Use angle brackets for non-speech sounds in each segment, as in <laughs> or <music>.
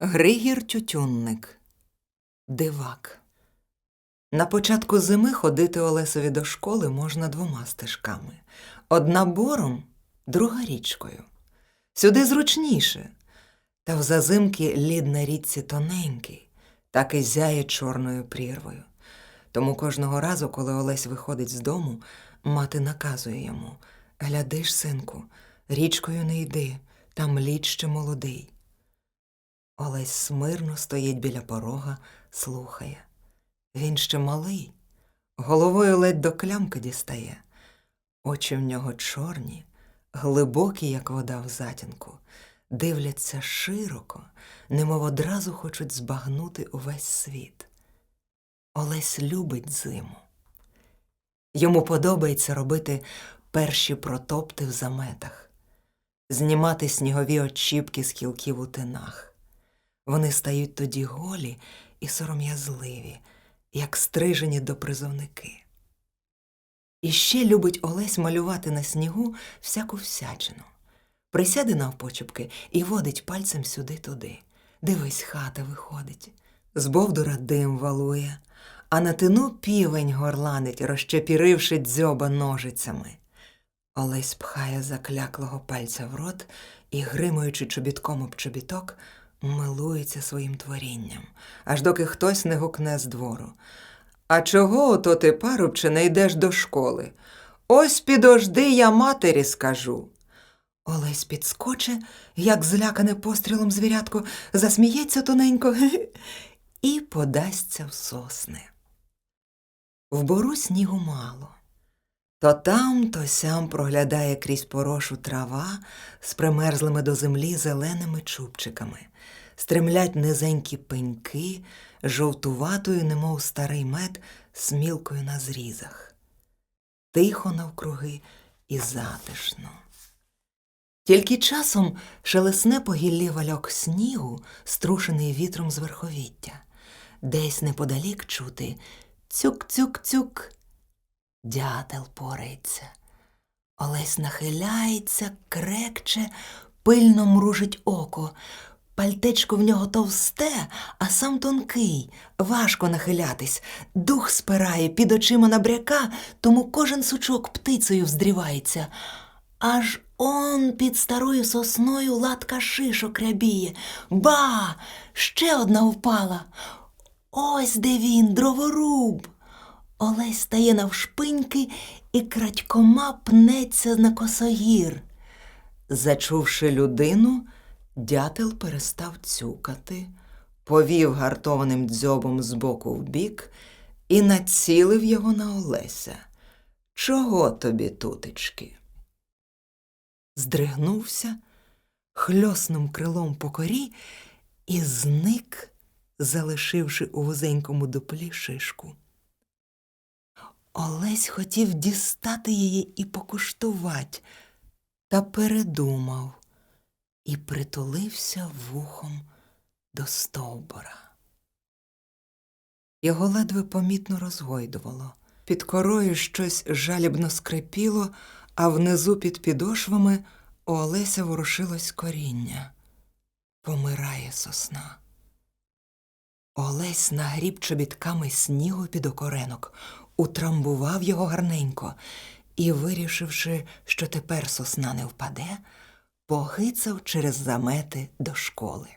Григір Тютюнник Дивак. На початку зими ходити Олесові до школи можна двома стежками. Одна бором, друга річкою. Сюди зручніше. Та в зазимки лід на річці тоненький, так і зяє чорною прірвою. Тому кожного разу, коли Олесь виходить з дому, мати наказує йому Глядиш, синку, річкою не йди, там лід ще молодий. Олесь смирно стоїть біля порога, слухає. Він ще малий, головою ледь до клямки дістає. Очі в нього чорні, глибокі, як вода в затінку, дивляться широко, немов одразу хочуть збагнути увесь світ. Олесь любить зиму. Йому подобається робити перші протопти в заметах, знімати снігові очіпки з кілків у тинах. Вони стають тоді голі і сором'язливі, як стрижені допризовники. І ще любить Олесь малювати на снігу всяку всячину. Присяде навпочепки і водить пальцем сюди-туди. Дивись, хата виходить. З бовдура дим валує, а на тину півень горланить, розчепіривши дзьоба ножицями. Олесь пхає закляклого пальця в рот і, гримуючи чобітком об чобіток, милується своїм творінням, аж доки хтось не гукне з двору. А чого ото ти, парубче, не йдеш до школи? Ось підожди, я матері скажу. Олесь підскоче, як злякане пострілом звірятко, засміється тоненько <laughs> і подасться в сосни. В бору снігу мало. То там, то сям проглядає крізь порошу трава з примерзлими до землі зеленими чубчиками, стремлять низенькі пеньки, жовтуватою, немов старий мед, смілкою на зрізах. Тихо навкруги і затишно. Тільки часом шелесне по гіллі вальок снігу, струшений вітром з верховіття. Десь неподалік чути цюк-цюк-цюк. Дятел порається. Олесь нахиляється, крекче, пильно мружить око. Пальтечко в нього товсте, а сам тонкий, важко нахилятись, дух спирає під очима набряка, тому кожен сучок птицею вздрівається. Аж он під старою сосною латка шишок рябіє. Ба! Ще одна впала. Ось де він, дроворуб. Олесь стає навшпиньки і крадькома пнеться на косогір. Зачувши людину, дятел перестав цюкати, повів гартованим дзьобом з боку в бік і націлив його на Олеся. Чого тобі, тутечки? Здригнувся, хльоснув крилом по корі і зник, залишивши у вузенькому дуплі шишку. Олесь хотів дістати її і покуштувати, та передумав і притулився вухом до стовбура. Його ледве помітно розгойдувало. Під корою щось жалібно скрипіло, а внизу під підошвами у Олеся ворушилось коріння. Помирає сосна. Олесь нагріб чобітками снігу під окоренок, утрамбував його гарненько і, вирішивши, що тепер сосна не впаде, погицав через замети до школи.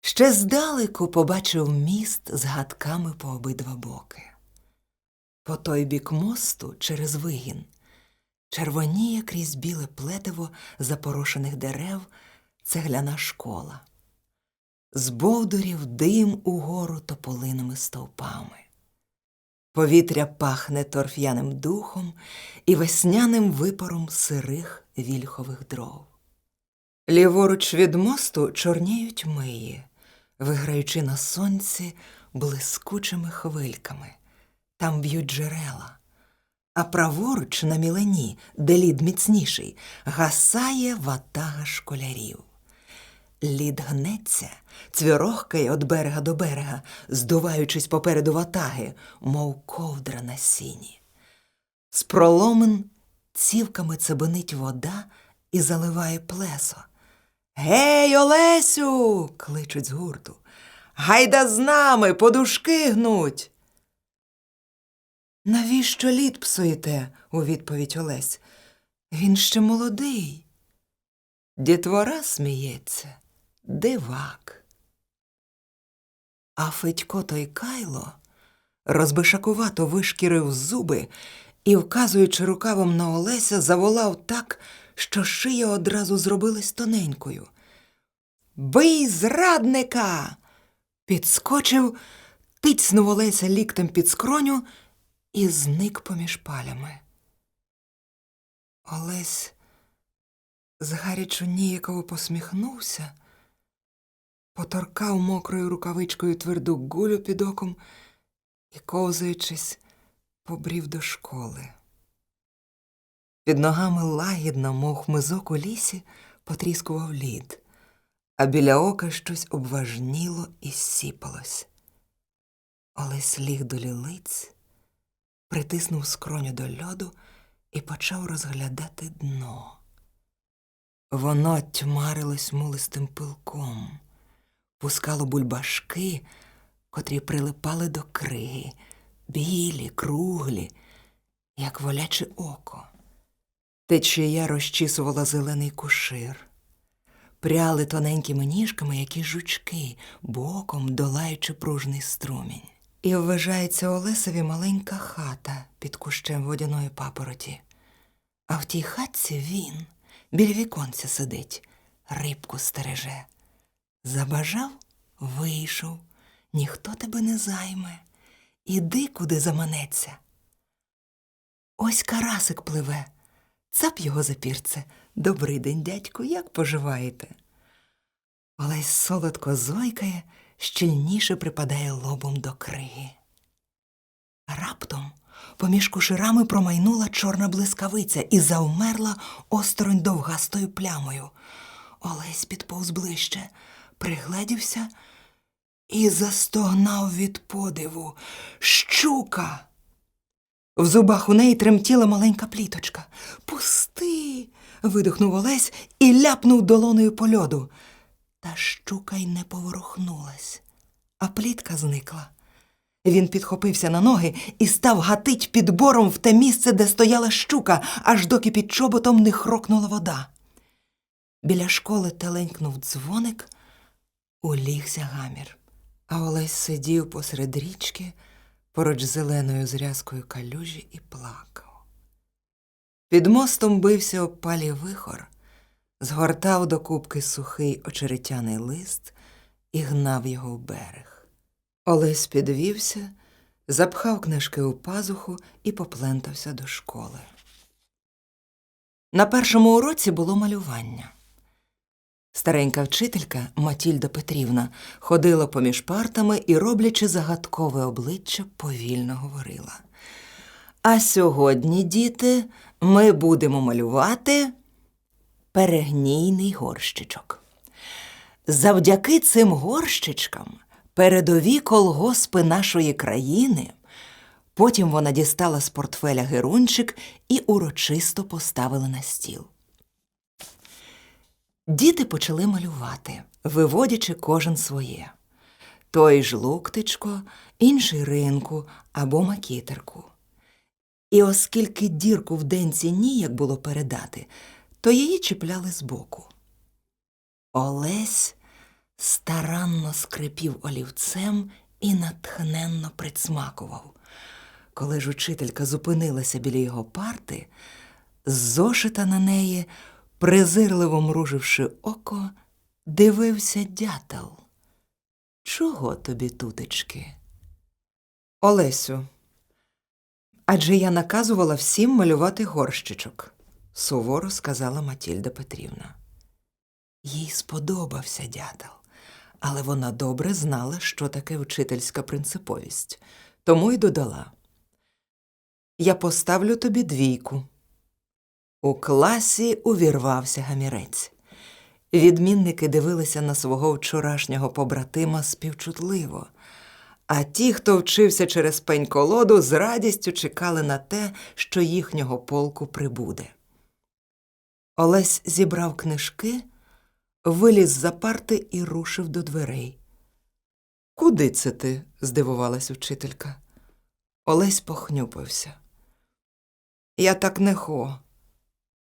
Ще здалеку побачив міст з гадками по обидва боки. По той бік мосту через вигін червоніє крізь біле плетиво запорошених дерев цегляна школа. З бовдурів дим угору тополиними стовпами. Повітря пахне торф'яним духом і весняним випаром сирих вільхових дров. Ліворуч від мосту чорніють миї, виграючи на сонці блискучими хвильками. Там б'ють джерела. А праворуч на мілені, де лід міцніший, гасає ватага школярів. Лід гнеться, цвірохкає від берега до берега, здуваючись попереду ватаги, мов ковдра на сіні. З проломен цівками цебенить вода і заливає плесо. Гей, Олесю. кличуть з гурту. Гайда з нами, подушки гнуть. Навіщо лід псуєте? у відповідь Олесь. Він ще молодий. Дітвора сміється, дивак. А Федько той Кайло розбишакувато вишкірив зуби і, вказуючи рукавом на Олеся, заволав так, що шия одразу зробилась тоненькою. Бий зрадника. Підскочив, тицьнув Олеся ліктем під скроню і зник поміж палями. Олесь згарячу ніяково посміхнувся, поторкав мокрою рукавичкою тверду гулю під оком і, ковзаючись, побрів до школи. Під ногами лагідно, мов хмизок у лісі, потріскував лід, а біля ока щось обважніло і сіпалось. Олесь ліг до лілиць, притиснув скроню до льоду і почав розглядати дно. Воно тьмарилось мулистим пилком, пускало бульбашки, котрі прилипали до криги, білі, круглі, як воляче око. Течія розчісувала зелений кушир, пряли тоненькими ніжками які жучки, боком долаючи пружний струмінь. І вважається Олесові маленька хата під кущем водяної папороті. А в тій хатці він біля віконця сидить, рибку стереже. Забажав, вийшов, ніхто тебе не займе. Іди, куди заманеться. Ось карасик пливе, цап його запірце. Добрий день, дядьку, як поживаєте? Олесь солодко зойкає, щільніше припадає лобом до криги. Раптом поміж куширами промайнула чорна блискавиця і завмерла осторонь довгастою плямою. Олесь підповз ближче, пригледівся і застогнав від подиву. Щука! В зубах у неї тремтіла маленька пліточка. Пусти. видихнув Олесь і ляпнув долоною по льоду. Та щука й не поворухнулась, а плітка зникла. Він підхопився на ноги і став гатить під бором в те місце, де стояла щука, аж доки під чоботом не хрокнула вода. Біля школи теленькнув дзвоник, улігся гамір, а Олесь сидів посеред річки поруч зеленою зрязкою калюжі і плакав. Під мостом бився об палі вихор, згортав до кубки сухий очеретяний лист і гнав його в берег. Олесь підвівся, запхав книжки у пазуху і поплентався до школи. На першому уроці було малювання. Старенька вчителька Матільда Петрівна ходила поміж партами і, роблячи загадкове обличчя, повільно говорила. А сьогодні, діти, ми будемо малювати перегнійний горщичок. Завдяки цим горщичкам передові колгоспи нашої країни. Потім вона дістала з портфеля герунчик і урочисто поставила на стіл. Діти почали малювати, виводячи кожен своє. Той жлуктичко, інший ринку або макітерку. І оскільки дірку в денці ніяк було передати, то її чіпляли збоку. Олесь старанно скрипів олівцем і натхненно присмакував. Коли ж учителька зупинилася біля його парти, з зошита на неї, презирливо мруживши око, дивився дятел. Чого тобі, тутечки? Олесю, адже я наказувала всім малювати горщичок, суворо сказала Матільда Петрівна. Їй сподобався дятел, але вона добре знала, що таке вчительська принциповість, тому й додала. Я поставлю тобі двійку. У класі увірвався гамірець. Відмінники дивилися на свого вчорашнього побратима співчутливо, а ті, хто вчився через пень колоду, з радістю чекали на те, що їхнього полку прибуде. Олесь зібрав книжки, виліз за парти і рушив до дверей. Куди це ти? здивувалась вчителька. Олесь похнюпився. Я так не хо.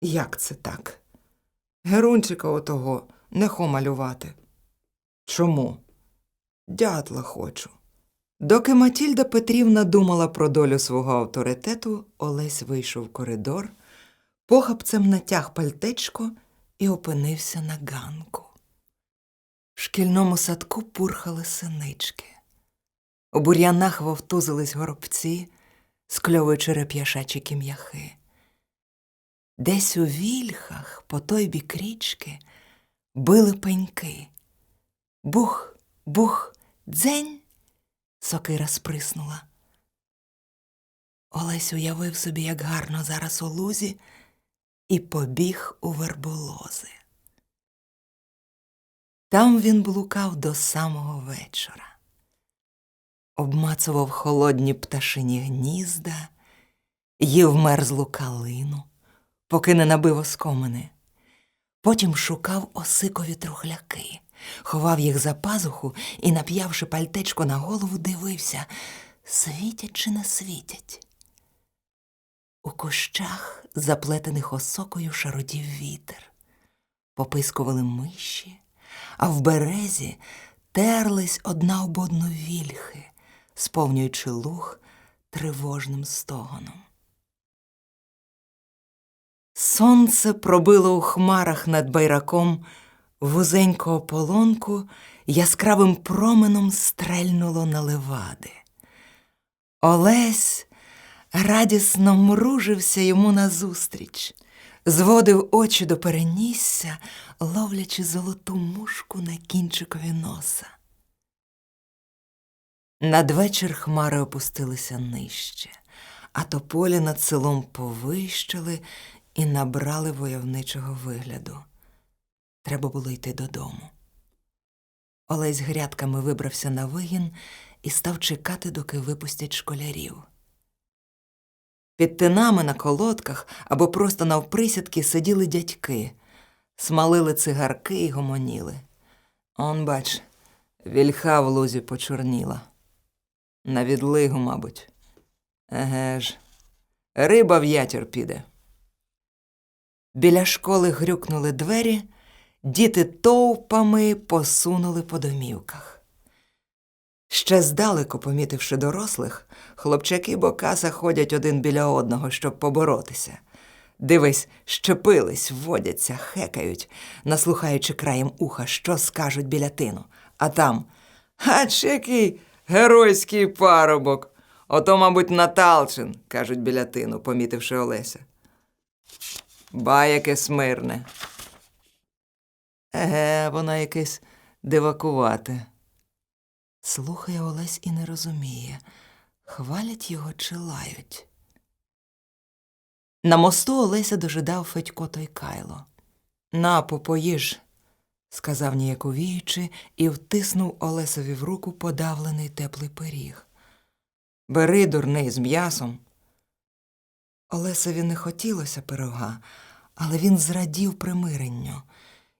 Як це так? Герунчика отого не хо малювати. Чому? Дятла хочу. Доки Матільда Петрівна думала про долю свого авторитету, Олесь вийшов в коридор, похапцем натяг пальтечко і опинився на ганку. В шкільному садку пурхали синички. У бур'янах вовтузились горобці, скльовуючи реп'яшачі кім'яхи. Десь у вільхах, по той бік річки, били пеньки. Бух, бух, дзень, сокира сприснула. Олесь уявив собі, як гарно зараз у лузі, і побіг у верболози. Там він блукав до самого вечора, обмацував холодні пташині гнізда, їв мерзлу калину, поки не набив оскомини. Потім шукав осикові трухляки, ховав їх за пазуху і, нап'явши пальтечко на голову, дивився, світять чи не світять. У кущах, заплетених осокою, шародів вітер, попискували миші, а в березі терлись одна об одну вільхи, сповнюючи луг тривожним стогоном. Сонце пробило у хмарах над байраком вузеньку ополонку, яскравим променом стрельнуло на левади. Олесь радісно мружився йому назустріч, зводив очі до перенісся, ловлячи золоту мушку на кінчикові носа. Надвечір хмари опустилися нижче, а тополі над селом повищили і набрали войовничого вигляду. Треба було йти додому. Олесь грядками вибрався на вигін і став чекати, доки випустять школярів. Під тинами на колодках або просто навприсядки сиділи дядьки, смалили цигарки і гомоніли. Он, бач, вільха в лузі почорніла. На відлигу, мабуть. Еге ж, риба в ятір піде. Біля школи грюкнули двері, діти товпами посунули по домівках. Ще здалеку, помітивши дорослих, хлопчаки бокаса ходять один біля одного, щоб поборотися. Дивись, щепились, водяться, хекають, наслухаючи краєм уха, що скажуть біля тину. А там Ач який геройський парубок. Ото, мабуть, Наталчин, кажуть біля тину, помітивши Олеся. Ба, яке смирне. Еге, вона якесь дивакувате. Слухає Олесь і не розуміє, хвалять його чи лають. На мосту Олеся дожидав Федько той кайло. На, попоїж, сказав ніяковіючи і втиснув Олесові в руку подавлений теплий пиріг. Бери, дурний, з м'ясом. Олесові не хотілося пирога, але він зрадів примиренню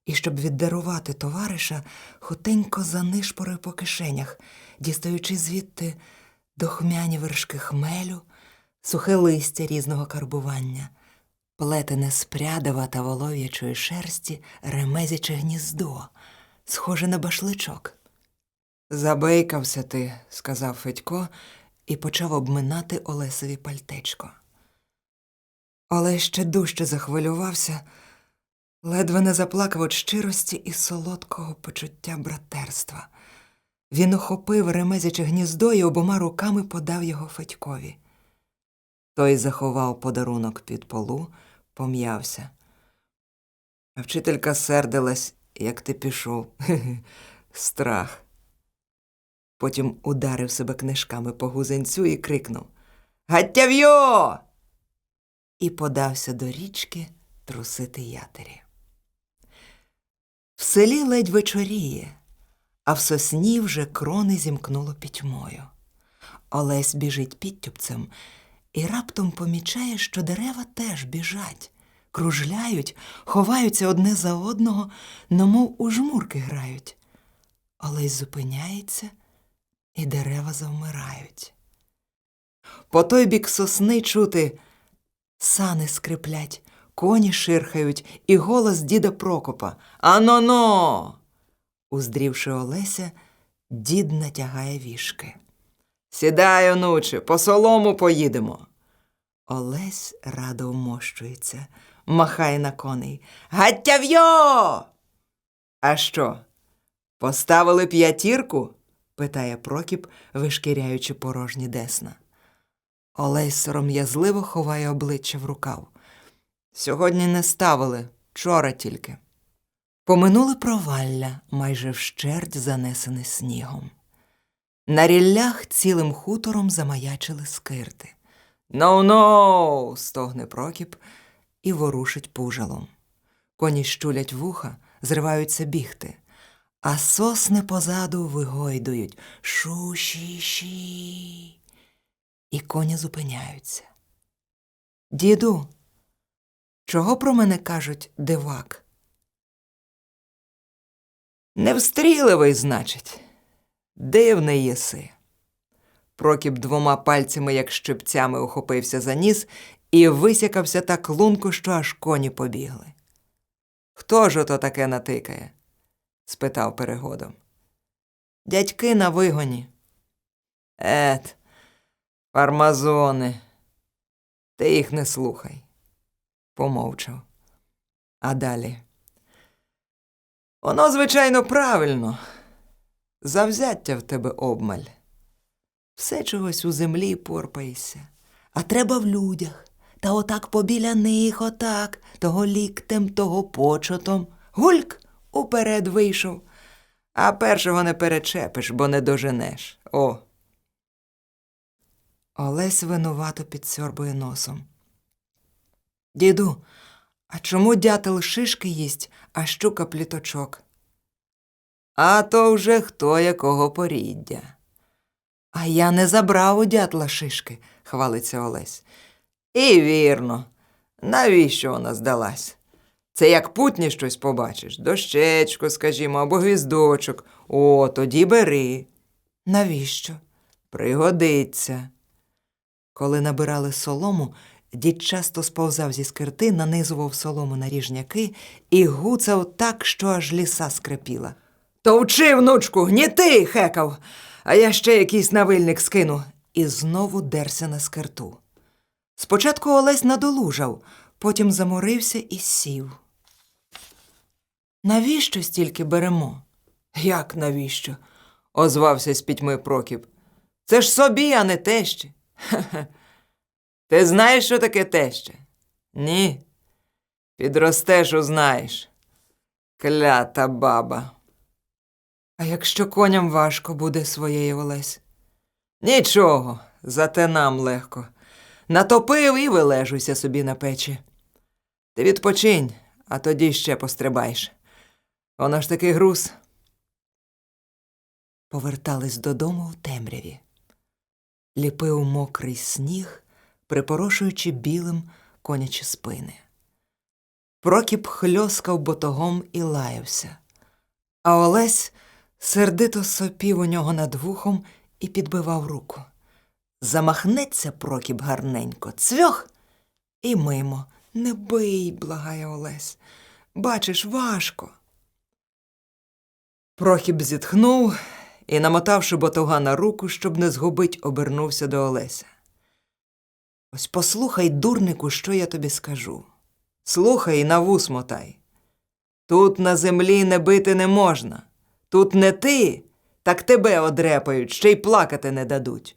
і, щоб віддарувати товариша, хутенько занишпорив по кишенях, дістаючи звідти дохмяні вершки хмелю, сухе листя різного карбування, плетене спрядова та волов'ячої шерсті ремезяче гніздо, схоже на башличок. Забейкався ти, сказав Федько і почав обминати Олесові пальтечко. Олесь ще дужче захвилювався, ледве не заплакав від щирості і солодкого почуття братерства. Він охопив ремезяче гніздо і обома руками подав його Федькові. Той заховав подарунок під полу, пом'явся. А вчителька сердилась, як ти пішов. <laughs> Страх. Потім ударив себе книжками по гузенцю і крикнув Гаттяв'йо! І подався до річки трусити ятері. В селі ледь вечоріє, а в сосні вже крони зімкнуло пітьмою. Олесь біжить підтюпцем і раптом помічає, що дерева теж біжать, кружляють, ховаються одне за одного, немов у жмурки грають. Олесь зупиняється, і дерева завмирають. По той бік сосни чути сани скриплять, коні ширхають, і голос діда Прокопа Ано-но. Уздрівши Олеся, дід натягає вішки. Сідай, онуче, по солому поїдемо. Олесь радо вмощується, махає на коней. Гаттяв'йо! А що? Поставили п'ятірку? питає Прокіп, вишкіряючи порожні десна. Олесь сором'язливо ховає обличчя в рукав. Сьогодні не ставили, вчора тільки. Поминули провалля, майже вщерть занесене снігом. На ріллях цілим хутором замаячили скирти. «Ноу-ноу!» – стогне Прокіп і ворушить пужалом. Коні щулять вуха, зриваються бігти, а сосни позаду вигойдують шу-ші-ші. І коні зупиняються. Діду, чого про мене кажуть дивак? Невстріливий, значить, дивний єси. Прокіп двома пальцями, як щипцями, ухопився за ніс і висякався так лунко, що аж коні побігли. Хто ж ото таке натикає? спитав перегодом. Дядьки на вигоні. Ет, фармазони. Ти їх не слухай. Помовчав. А далі. Воно, звичайно, правильно. Завзяття в тебе обмаль. Все чогось у землі порпаєшся, а треба в людях. Та отак побіля них, отак, того ліктем, того почотом. Гульк уперед вийшов. А першого не перечепиш, бо не доженеш. О. Олесь винувато підсьорбує носом. Діду, а чому дятел шишки їсть, а щука пліточок? А то вже хто якого поріддя. А я не забрав у дятла шишки, хвалиться Олесь. І вірно. Навіщо вона здалась? Це як путні щось побачиш, дощечко, скажімо, або гвіздочок. О, тоді бери. Навіщо? Пригодиться. Коли набирали солому, дід часто сповзав зі скирти, нанизував солому на ріжняки і гуцав так, що аж ліса скрипіла. Товчи, внучку, гніти, хекав, а я ще якийсь навильник скину. І знову дерся на скирту. Спочатку Олесь надолужав, потім заморився і сів. Навіщо стільки беремо? Як навіщо? озвався з пітьми Прокіп. Це ж собі, а не тещі. Хе-хе. <laughs> Ти знаєш, що таке теща? Ні. Підростеш, узнаєш. Клята баба. А якщо коням важко буде своєї Олесь? Нічого, зате нам легко. Натопив і вилежуйся собі на печі. Ти відпочинь, а тоді ще пострибаєш. Воно ж таки груз. Повертались додому в темряві. Ліпив мокрий сніг, припорошуючи білим конячі спини. Прокіп хльоскав ботогом і лаявся, а Олесь сердито сопів у нього над вухом і підбивав руку. Замахнеться Прокіп гарненько, цвьох і мимо. Не бий, благає Олесь. Бачиш, важко. Прохіп зітхнув і, намотавши ботуга на руку, щоб не згубить, обернувся до Олеся. Ось послухай, дурнику, що я тобі скажу. Слухай і на вус мотай. Тут на землі не бити не можна. Тут не ти, так тебе одрепають, ще й плакати не дадуть.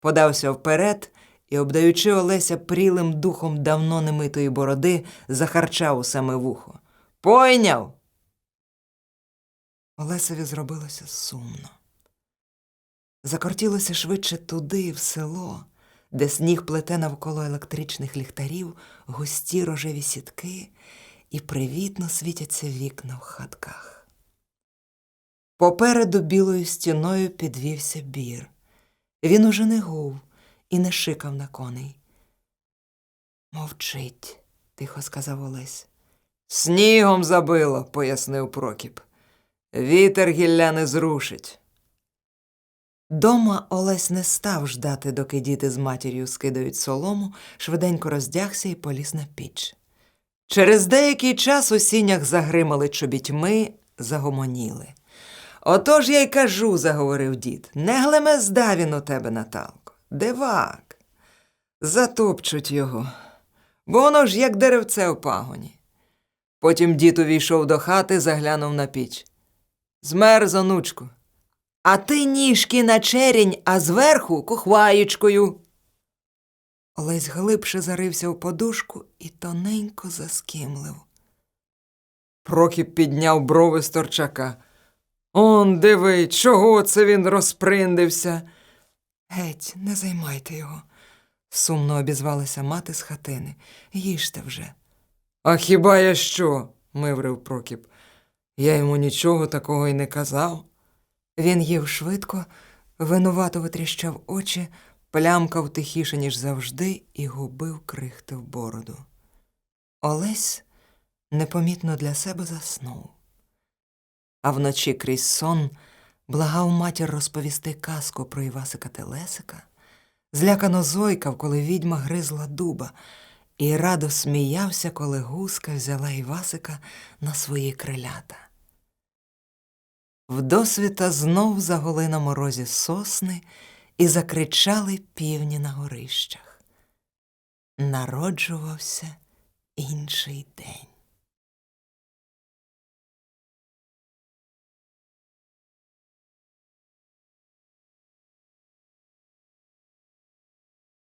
Подався вперед і, обдаючи Олеся прілим духом давно немитої бороди, захарчав у саме вухо. Пойняв. Олесеві зробилося сумно. Закортілося швидше туди, в село, де сніг плете навколо електричних ліхтарів густі рожеві сітки і привітно світяться вікна в хатках. Попереду білою стіною підвівся бір. Він уже не гув і не шикав на коней. Мовчить, тихо сказав Олесь. Снігом забило, пояснив Прокіп. Вітер гілля не зрушить. Дома Олесь не став ждати, доки діти з матір'ю скидають солому, швиденько роздягся і поліз на піч. Через деякий час у сінях загримали чобітьми, загомоніли. Отож я й кажу, заговорив дід, не глемезда він у тебе, Наталко, дивак. Затопчуть його, бо воно ж як деревце у пагоні. Потім дід увійшов до хати, заглянув на піч. Змерз, онучку. А ти ніжки на черінь, а зверху кухваєчкою. Олесь глибше зарився у подушку і тоненько заскімлив. Прокіп підняв брови з торчака. Он, диви, чого це він розприндився? Геть, не займайте його, сумно обізвалася мати з хатини. Їжте вже. А хіба я що? миврив Прокіп. Я йому нічого такого й не казав. Він їв швидко, винувато витріщав очі, плямкав тихіше, ніж завжди, і губив крихти в бороду. Олесь непомітно для себе заснув. А вночі крізь сон благав матір розповісти казку про Івасика Телесика, злякано зойкав, коли відьма гризла дуба, і радо сміявся, коли гуска взяла Івасика на свої крилята. Вдосвіта знов загули на морозі сосни і закричали півні на горищах. Народжувався інший день.